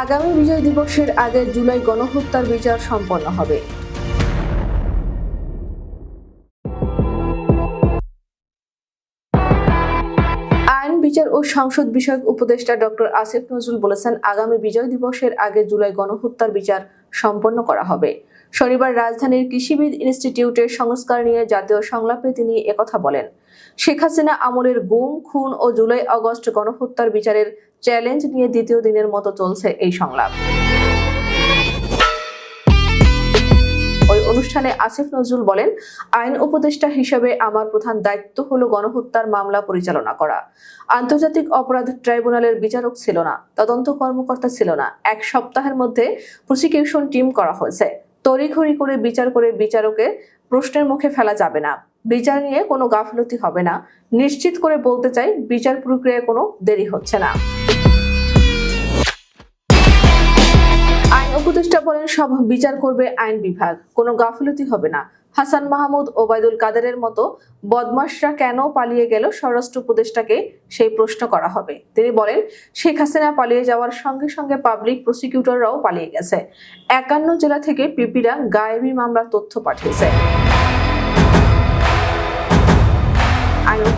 আগামী বিজয় দিবসের আগে জুলাই গণহত্যার বিচার সম্পন্ন হবে। আইন, বিচার ও সংসদ বিষয়ক উপদেষ্টা ডক্টর আসিফ নজরুল বলেছেন, আগামী বিজয় দিবসের আগে জুলাই গণহত্যার বিচার সম্পন্ন করা হবে। শনিবার রাজধানীর কৃষিবিদ ইনস্টিটিউটের সংস্কার নিয়ে জাতীয় সংলাপে তিনি একথা বলেন, শেখ হাসিনা আমলের গুম, খুন ও জুলাই অগস্ট গণহত্যার বিচারের চ্যালেঞ্জ নিয়ে দ্বিতীয় দিনের মতো চলছে এই সংলাপ। ওই অনুষ্ঠানে আসিফ নজরুল বলেন, আইন উপদেষ্টা হিসেবে আমার প্রধান দায়িত্ব হলো গণহত্যার মামলা পরিচালনা করা। আন্তর্জাতিক অপরাধ ট্রাইব্যুনালের বিচারক ছিল না, তদন্ত কর্মকর্তা ছিল না। এক সপ্তাহের মধ্যে প্রসিকিউশন টিম করা হয়েছে। তড়িঘড়ি করে বিচার করে বিচারকের প্রশ্নের মুখে ফেলা যাবে না। বিচার নিয়ে কোনো গাফলতি হবে না। নিশ্চিত করে বলতে চাই, বিচার প্রক্রিয়ায় কোনো দেরি হচ্ছে না। আইন উপদেষ্টা বলেন, সব বিচার করবে আইন বিভাগ। কোনো গাফিলতি হবে না। হাসান মাহমুদ ওবায়দুল কাদেরের মতো বদমাশরা কেন পালিয়ে গেল? স্বরাষ্ট্র উপদেষ্টাকে সেই প্রশ্ন করা হবে। তিনি বলেন, শেখ হাসিনা পালিয়ে যাওয়ার সঙ্গে সঙ্গে পাবলিক প্রসিকিউটররাও পালিয়ে গেছে। একান্ন জেলা থেকে পিপিরা গায়েবী মামলার তথ্য পাঠিয়েছে।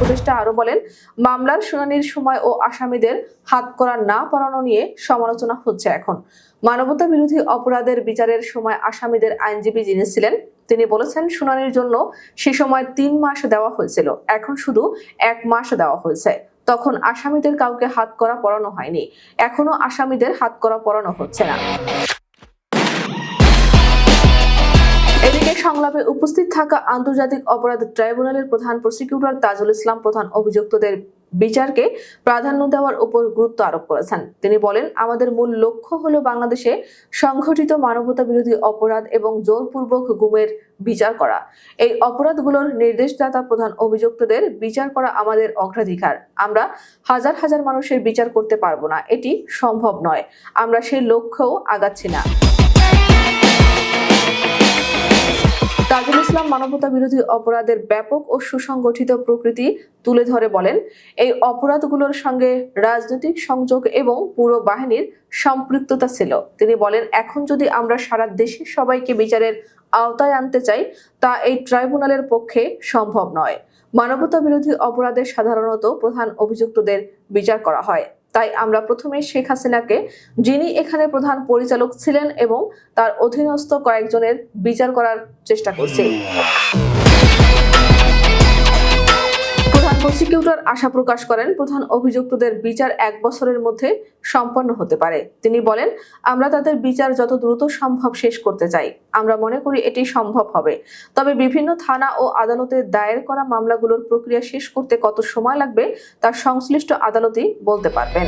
উপদেষ্টা আরও বলেন, মামলার শুনানির সময় ও আসামিদের হাত করা না পড়ানো নিয়ে সমালোচনা হচ্ছে এখন। মানবতা বিরোধী অপরাধের বিচারের সময় আসামিদের আইনজীবী যিনি ছিলেন, তিনি বলেছেন শুনানির জন্য সে সময় তিন মাস দেওয়া হয়েছিল, এখন শুধু এক মাস দেওয়া হয়েছে। তখন আসামিদের কাউকে হাত করা পড়ানো হয়নি, এখনও আসামিদের হাত করা পড়ানো হচ্ছে না। এদিকে সংলাপে উপস্থিত থাকা আন্তর্জাতিক অপরাধ ট্রাইব্যুনালের প্রধান প্রসিকিউটর তাজুল ইসলাম প্রধান অভিযুক্তদের বিচারকে প্রাধান্য দেওয়ার উপর গুরুত্ব আরোপ করেছেন। তিনি বলেন, আমাদের মূল লক্ষ্য হলো বাংলাদেশে সংঘটিত মানবতা বিরোধী অপরাধ এবং জোরপূর্বক গুমের বিচার করা। এই অপরাধগুলোর নির্দেশদাতা প্রধান অভিযুক্তদের বিচার করা আমাদের অগ্রাধিকার। আমরা হাজার হাজার মানুষের বিচার করতে পারব না। এটি সম্ভব নয়। আমরা সেই লক্ষ্যও আগাচ্ছি না। ইসলাম মানবতা বিরোধী অপরাধের ব্যাপক ও সুসংগঠিত প্রকৃতি তুলে ধরে বলেন, এই অপরাধগুলোর সঙ্গে রাজনৈতিক সংযোগ এবং পুরো বাহিনীর সম্পৃক্ততা ছিল। তিনি বলেন, এখন যদি আমরা সারা দেশের সবাইকে বিচারের আওতায় আনতে চাই, তা এই ট্রাইব্যুনালের পক্ষে সম্ভব নয়। মানবতা বিরোধী অপরাধে সাধারণত প্রধান অভিযুক্তদের বিচার করা হয়। তাই আমরা প্রথমে শেখ হাসিনাকে, যিনি এখানে প্রধান পরিচালক ছিলেন এবং তার অধীনস্থ কয়েকজনের বিচার করার চেষ্টা করছি প্রসিকিউটর আশা প্রকাশ করেন, প্রধান অভিযুক্তদের বিচার এক বছরের মধ্যে সম্পন্ন হতে পারে। তিনি বলেন, আমরা তাদের বিচার যত দ্রুত সম্ভব শেষ করতে চাই। আমরা মনে করি এটি সম্ভব হবে। তবে বিভিন্ন থানা ও আদালতে দায়ের করা মামলাগুলোর প্রক্রিয়া শেষ করতে কত সময় লাগবে তা সংশ্লিষ্ট আদালতই বলতে পারবেন।